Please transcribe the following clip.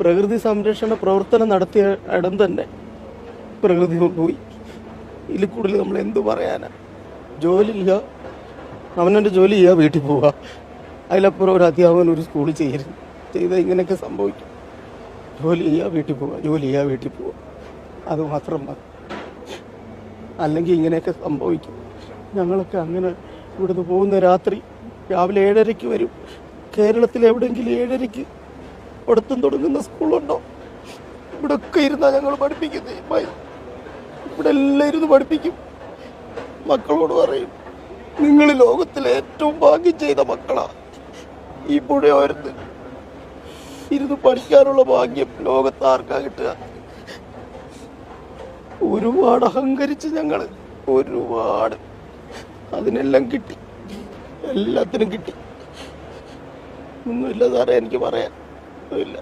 പ്രകൃതി സംരക്ഷണ പ്രവർത്തനം നടത്തിയ ഇടം തന്നെ പ്രകൃതി കൊണ്ടുപോയി ഇതിൽ കൂടുതൽ നമ്മൾ എന്തു പറയാനാ? ജോലി ഇല്ല. അവനവന്റെ ജോലി ചെയ്യുക വീട്ടിൽ പോവുക അതിലപ്പുറം ഒരു അധ്യാപകൻ ഒരു സ്കൂളിൽ ചെയ്യരുത് ചെയ്താൽ ഇങ്ങനെയൊക്കെ സംഭവിക്കും. ജോലി ചെയ്യുക വീട്ടിൽ പോവുക ജോലി ചെയ്യുക വീട്ടിൽ പോവുക അത് മാത്രം മതി. അല്ലെങ്കിൽ ഇങ്ങനെയൊക്കെ സംഭവിക്കും. ഞങ്ങളൊക്കെ അങ്ങനെ ഇവിടുന്ന് പോകുന്ന രാത്രി രാവിലെ ഏഴരയ്ക്ക് വരും. കേരളത്തിൽ എവിടെയെങ്കിലും ഏഴരയ്ക്ക് പഠിത്തം തുടങ്ങുന്ന സ്കൂളുണ്ടോ? ഇവിടെ ഒക്കെ ഇരുന്നാ ഞങ്ങൾ പഠിപ്പിക്കുന്നത് ഇവിടെ എല്ലാം ഇരുന്ന് പഠിപ്പിക്കും. മക്കളോട് പറയും നിങ്ങൾ ലോകത്തിലെ ഏറ്റവും ഭാഗ്യം ചെയ്ത മക്കളാണ് ഈ പുഴയോരത്ത് ഇരുന്ന് പഠിക്കാനുള്ള ഭാഗ്യം ലോകത്ത് ആർക്കാ കിട്ടുക? ഒരുപാട് അഹങ്കരിച്ച് ഞങ്ങൾ ഒരുപാട്. അതിനെല്ലാം കിട്ടി. എല്ലാത്തിനും കിട്ടി. ഒന്നുമില്ല സാറേ എനിക്ക് പറയാൻ. ഒന്നുമില്ല